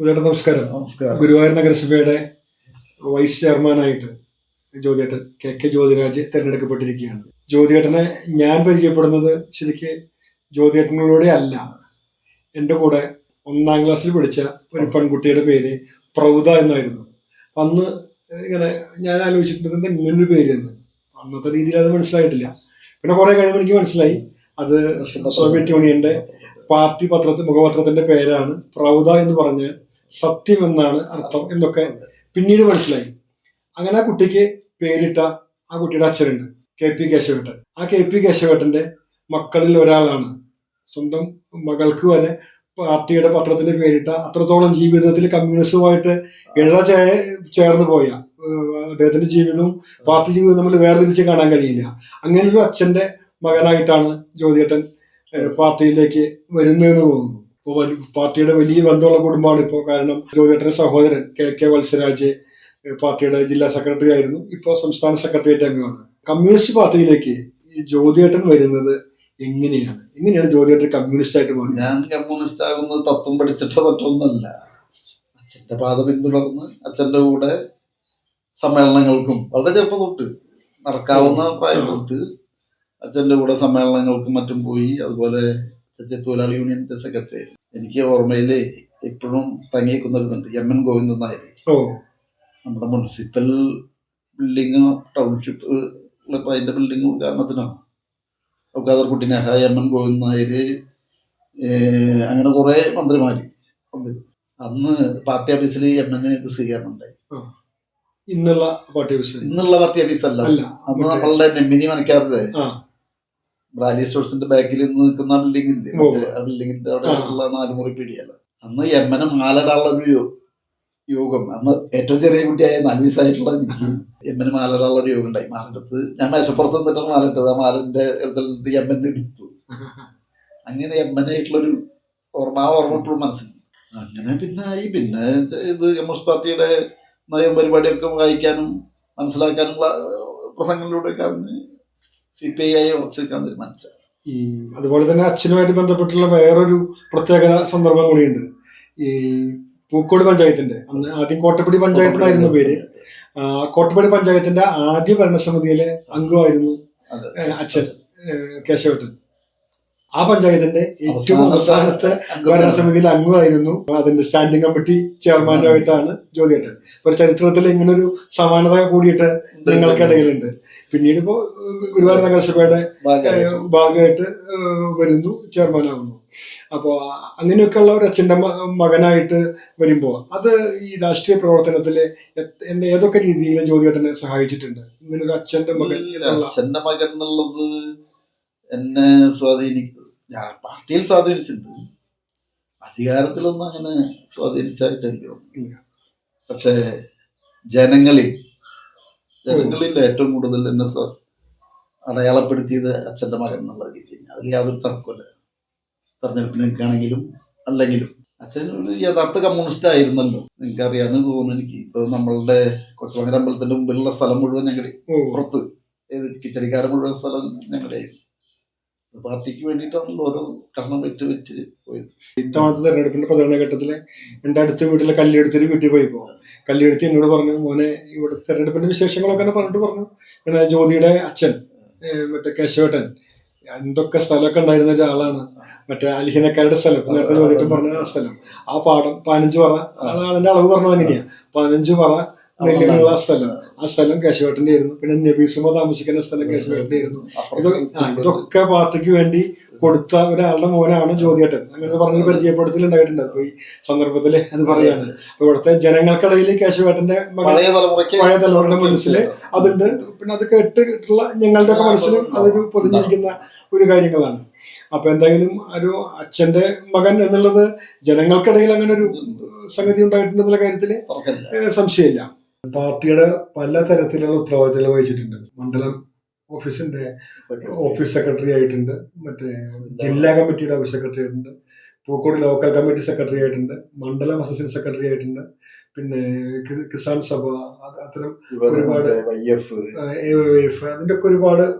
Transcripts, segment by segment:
ഉദയേട്ട നമസ്കാരം. നമസ്കാരം. ഗുരുവായൂർ നഗരസഭയുടെ വൈസ് ചെയർമാനായിട്ട് ജ്യോതിയേട്ടൻ കെ കെ ജ്യോതിരാജ് തിരഞ്ഞെടുക്കപ്പെട്ടിരിക്കുകയാണ്. ജ്യോതിയേട്ടനെ ഞാൻ പരിചയപ്പെടുന്നത് ശരിക്ക് ജ്യോതിയേട്ടനിലൂടെ അല്ല. എന്റെ കൂടെ ഒന്നാം ക്ലാസ്സിൽ പഠിച്ച ഒരു പെൺകുട്ടിയുടെ പേര് പ്രൗദ എന്നായിരുന്നു. അന്ന് ഇങ്ങനെ ഞാൻ ആലോചിച്ചിട്ടുണ്ട് ഇങ്ങനൊരു പേര് എന്ന്. അന്നത്തെ രീതിയിൽ അത് മനസ്സിലായിട്ടില്ല. പിന്നെ കുറെ കഴിയുമ്പോൾ എനിക്ക് മനസ്സിലായി. അത് സോവിയറ്റ് യൂണിയന്റെ പാർട്ടി പത്രത്തിൽ മുഖപത്രത്തിന്റെ പേരാണ് പ്രൗദ എന്ന് പറഞ്ഞാൽ സത്യം എന്നാണ് അർത്ഥം എന്നൊക്കെ പിന്നീട് മനസ്സിലായി. അങ്ങനെ ആ കുട്ടിക്ക് പേരിട്ട ആ കുട്ടിയുടെ അച്ഛനുണ്ട് കെ പി കേശവേട്ടൻ. ആ കെ പി കേശവേട്ടന്റെ മക്കളിൽ ഒരാളാണ്. സ്വന്തം മകൾക്ക് വരെ പാർട്ടിയുടെ പത്രത്തിന് പേരിട്ട അത്രത്തോളം ജീവിതത്തിൽ കമ്മ്യൂണിസവുമായിട്ട് ഇഴ ചേ- ചേർന്ന് പോയ അദ്ദേഹത്തിന്റെ ജീവിതവും പാർട്ടി ജീവിതവും നമ്മൾ വേർതിരിച്ച് കാണാൻ കഴിയില്ല. അങ്ങനെ ഒരു അച്ഛന്റെ മകനായിട്ടാണ് ജ്യോതിയേട്ടൻ പാർട്ടിയിലേക്ക് വരുന്നതെന്ന് തോന്നുന്നു. പാർട്ടിയുടെ വലിയ ബന്ധമുള്ള കുടുംബമാണ് ഇപ്പോൾ കാരണം ജ്യോതിയേട്ടന്റെ സഹോദരൻ കെ കെ വത്സരാജ് പാർട്ടിയുടെ ജില്ലാ സെക്രട്ടറി ആയിരുന്നു. ഇപ്പോൾ സംസ്ഥാന സെക്രട്ടേറിയറ്റ് അംഗമാണ്. കമ്മ്യൂണിസ്റ്റ് പാർട്ടിയിലേക്ക് ഈ ജ്യോതിയേട്ടൻ വരുന്നത് എങ്ങനെയാണ്? എങ്ങനെയാണ് ജ്യോതിയേട്ടൻ കമ്മ്യൂണിസ്റ്റ് ആയിട്ട് പോകുന്നത് ഞാൻ കമ്മ്യൂണിസ്റ്റ് ആകുന്നത് തത്വം പഠിച്ചിട്ടോ മറ്റൊന്നല്ല അച്ഛന്റെ പാത പിന്തുടർന്ന് അച്ഛന്റെ കൂടെ സമ്മേളനങ്ങൾക്കും വളരെ ചെറുപ്പം തൊട്ട് നടക്കാവുന്ന പ്രായം തൊട്ട് അച്ഛന്റെ കൂടെ സമ്മേളനങ്ങൾക്കും മറ്റും പോയി അതുപോലെ ചെറിയ തൊഴിലാളി യൂണിയന്റെ സെക്രട്ടറി എനിക്ക് ഓർമ്മയിൽ ഇപ്പോഴും തങ്ങിയേക്കുന്നൊരിതുണ്ട് എം എൻ ഗോവിന്ദൻ നായർ നമ്മുടെ മുനിസിപ്പൽ ബിൽഡിങ് ടൗൺഷിപ്പ് ഉള്ളപ്പോൾ അതിന്റെ ബിൽഡിംഗ് ഉദ്ഘാടനത്തിനാണ്. ഖാദർ കുട്ടി നെഹ എം എൻ ഗോവിന്ദൻ നായർ അങ്ങനെ കുറെ മന്ത്രിമാർ അന്ന് പാർട്ടി ഓഫീസിൽ എം എൻ ഇത് സ്വീകരണം ഉണ്ടായി ഇന്നുള്ള പാർട്ടി ഓഫീസ്. ഇന്നുള്ള പാർട്ടി ഓഫീസ് അല്ല അന്ന് നമ്മളുടെ നെമ്മിനി മണിക്കാരുടെ ബ്രാലി സ്റ്റോഴ്സിന്റെ ബാക്കിൽ നിന്ന് നിൽക്കുന്ന ബിൽഡിംഗ്. ആ ബിൽഡിങ്ങിന്റെ അവിടെ. ഉള്ള നാലുമുറി പീടിയല്ല അന്ന് എൻ മാലടാനുള്ള ഒരു യോഗം. അന്ന് ഏറ്റവും ചെറിയ കുട്ടിയായ നാല് വയസ്സായിട്ടുള്ള എൻ മാലടാനുള്ള ഒരു യോഗം ഉണ്ടായി. മാലെടുത്ത് ഞാൻ മേശപ്പുറത്ത് നിന്നിട്ടാണ് മാലിട്ടത് ആ മാലിന്റെ അടുത്ത് നിന്നിട്ട് എൻ എടുത്തു. അങ്ങനെ ആയിട്ടുള്ളൊരു ഓർമ്മ. ആ ഓർമ്മ ഇപ്പോഴും മനസ്സിൽ. അങ്ങനെ പിന്നെ ഈ പിന്നെ ഇത് കമ്മ്യൂണിസ്റ്റ് പാർട്ടിയുടെ നയം പരിപാടിയൊക്കെ വായിക്കാനും മനസ്സിലാക്കാനുള്ള പ്രസംഗങ്ങളിലൂടെയൊക്കെ അറിഞ്ഞ് സി പി ഐ ഉറച്ചു നിൽക്കാൻ തീരുമാനിച്ചത്. ഈ അതുപോലെ തന്നെ അച്ഛനുമായിട്ട് ബന്ധപ്പെട്ടുള്ള വേറൊരു പ്രത്യേക സന്ദർഭം കൂടിയുണ്ട്. ഈ പൂക്കോട് പഞ്ചായത്തിന്റെ അന്ന് ആദ്യം കോട്ടപ്പടി പഞ്ചായത്തിനായിരുന്നു പേര്. കോട്ടപ്പടി പഞ്ചായത്തിന്റെ ആദ്യ ഭരണസമിതിയിലെ അംഗമായിരുന്നു. അച്ഛൻ കേശവട്ടൻ. ആ പഞ്ചായത്തിന്റെ ഏറ്റവും അവസാന അവസാനത്തെ ഭരണസമിതിയിൽ അംഗമായിരുന്നു അതിന്റെ സ്റ്റാൻഡിംഗ് കമ്മിറ്റി ചെയർമാനായിട്ടാണ് ജ്യോതിയേട്ടൻ. ഒരു ചരിത്രത്തിൽ ഇങ്ങനെ ഒരു സമാനത കൂടിയിട്ട് നിങ്ങൾക്കിടയിലുണ്ട്. പിന്നീട് ഇപ്പോ ഗുരുവായൂർ നഗരസഭയുടെ ഭാഗമായി. ഭാഗമായിട്ട് വരുന്നു ചെയർമാനാകുന്നു അപ്പോൾ അങ്ങനെയൊക്കെയുള്ള ഒരു അച്ഛന്റെ മകനായിട്ട് വരുമ്പോൾ അത് ഈ രാഷ്ട്രീയ പ്രവർത്തനത്തിൽ എന്നെ ഏതൊക്കെ രീതിയിൽ ജ്യോതിയേട്ടനെ സഹായിച്ചിട്ടുണ്ട്? ഇങ്ങനൊരു ഒരു അച്ഛന്റെ മകൻ അച്ഛന്റെ മകൻ എന്നുള്ളത് എന്നെ സ്വാധീനിക്കുന്നത് ഞാൻ പാർട്ടിയിൽ സ്വാധീനിച്ചിട്ടുണ്ട്. അധികാരത്തിലൊന്നും അങ്ങനെ സ്വാധീനിച്ചായിട്ട് എനിക്ക് തോന്നുന്നില്ല. പക്ഷേ ജനങ്ങളിൽ ജനങ്ങളിൽ ഏറ്റവും കൂടുതൽ എന്നെ സ്വ- അടയാളപ്പെടുത്തിയത് അച്ഛന്റെ മകൻ എന്നുള്ള രീതിയിൽ അതിൽ യാതൊരു തർക്കമില്ല തെരഞ്ഞെടുപ്പിന് നിൽക്കുകയാണെങ്കിലും അല്ലെങ്കിലും. അച്ഛൻ ഒരു യഥാർത്ഥ കമ്മ്യൂണിസ്റ്റ് ആയിരുന്നല്ലോ. നിങ്ങൾക്ക് അറിയാമെന്ന് തോന്നുന്നു എനിക്ക്. ഇപ്പൊ നമ്മളുടെ കൊച്ചമംഗല അമ്പലത്തിന്റെ മുമ്പിലുള്ള സ്ഥലം മുഴുവൻ ഞങ്ങളുടെ പുറത്ത്. ഏത് കിച്ചടിക്കാരൻ മുഴുവൻ സ്ഥലം ഞങ്ങളുടെ പാർട്ടിക്ക് വേണ്ടിയിട്ടാണല്ലോ ഓരോ കർണം വെച്ച് വെച്ച് പോയത്. ഇത്തവണത്തെ തെരഞ്ഞെടുപ്പിന്റെ പ്രചരണ ഘട്ടത്തിൽ എന്റെ അടുത്ത വീട്ടിലെ കല്ലെടുത്തിട്ട് വീട്ടിൽ പോയി പോകും കല്ലെടുത്ത് എന്നോട് പറഞ്ഞു മോനെ ഇവിടെ തെരഞ്ഞെടുപ്പിന്റെ വിശേഷങ്ങളൊക്കെ പറഞ്ഞിട്ട് പറഞ്ഞു. പിന്നെ ജ്യോതിയുടെ അച്ഛൻ മറ്റേ കേശവേട്ടൻ എന്തൊക്കെ സ്ഥലമൊക്കെ ഉണ്ടായിരുന്ന ഒരാളാണ്. മറ്റേ അലിഹിനക്കാരുടെ സ്ഥലം നേരത്തെ ജ്യോതിട്ടൻ പറഞ്ഞ സ്ഥലം. ആ പാടം പതിനഞ്ച് പറ അതിന്റെ അളവ് പറഞ്ഞത് അങ്ങനെയാ പതിനഞ്ച് പറ നെല്ലിനുള്ള സ്ഥലം. ആ സ്ഥലം കേശവേട്ടന്റെ ആയിരുന്നു. പിന്നെ നബീസുമ താമസിക്കുന്ന സ്ഥലം കേശവേട്ടന്റെ ആയിരുന്നു ഇതൊക്കെ പാർട്ടിക്ക് വേണ്ടി കൊടുത്ത ഒരാളുടെ മോനാണ് ജ്യോതിയേട്ടൻ. അങ്ങനെ പറഞ്ഞ പരിചയപ്പെടുത്തൽ ഉണ്ടായിട്ടുണ്ട് അപ്പൊ ഈ സന്ദർഭത്തിൽ അത് പറയാണ്. അപ്പൊ ഇവിടുത്തെ ജനങ്ങൾക്കിടയിൽ കേശവേട്ടന്റെ പഴയ തലമുറയുടെ മനസ്സിൽ അതുണ്ട്. പിന്നെ അത് കേട്ടിട്ടുള്ള ഞങ്ങളുടെ മനസ്സിലും അതൊരു പൊതിഞ്ഞിരിക്കുന്ന ഒരു കാര്യങ്ങളാണ്. അപ്പൊ എന്തായാലും ഒരു അച്ഛന്റെ മകൻ എന്നുള്ളത് ജനങ്ങൾക്കിടയിൽ അങ്ങനെ ഒരു സംഗതി ഉണ്ടായിട്ടുണ്ടെന്നുള്ള കാര്യത്തിൽ സംശയമില്ല. പാർട്ടിയുടെ പല തരത്തിലുള്ള ഉത്തരവാദിത്തങ്ങൾ വഹിച്ചിട്ടുണ്ട്. മണ്ഡലം ഓഫീസിന്റെ ഓഫീസ് സെക്രട്ടറി ആയിട്ടുണ്ട്. മറ്റേ ജില്ലാ കമ്മിറ്റിയുടെ ഓഫീസ് സെക്രട്ടറി ആയിട്ടുണ്ട്. പൂക്കോട് ലോക്കൽ കമ്മിറ്റി സെക്രട്ടറി ആയിട്ടുണ്ട്. മണ്ഡലം അസിസ്റ്റന്റ് സെക്രട്ടറി ആയിട്ടുണ്ട്. പിന്നെ കിസാൻ സഭ അത് അത്തരം ഒരുപാട് അതിന്റെ ഒക്കെ ഒരുപാട്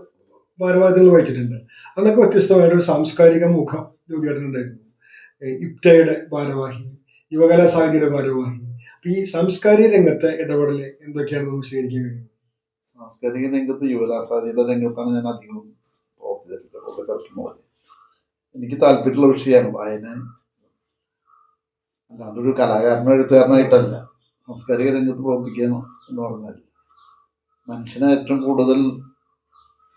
ഭാരവാഹികൾ വഹിച്ചിട്ടുണ്ട്. അതിനൊക്കെ വ്യത്യസ്തമായിട്ട് ഒരു സാംസ്കാരിക മുഖം ജ്യോതിയേട്ടനുണ്ടായിരുന്നു. ഏഹ് ഇപ്റ്റയുടെ ഭാരവാഹി യുവകലാ സാഹിത്യ ഭാരവാഹി ഈ സാംസ്കാരിക രംഗത്തെ ഇടപെടൽ എന്തൊക്കെയാണ് നമുക്ക് സ്വീകരിക്കാൻ കഴിയുന്നത്? സാംസ്കാരിക രംഗത്ത് യുവരാസാദിയുടെ രംഗത്താണ് ഞാൻ അധികം എനിക്ക് താല്പര്യമുള്ള വിഷയമാണ് വായന. അല്ലാണ്ട് ഒരു കലാകാരനോ എഴുത്തുകാരനായിട്ടല്ല. സാംസ്കാരിക രംഗത്ത് പ്രവർത്തിക്കുക എന്ന് പറഞ്ഞാൽ മനുഷ്യന് ഏറ്റവും കൂടുതൽ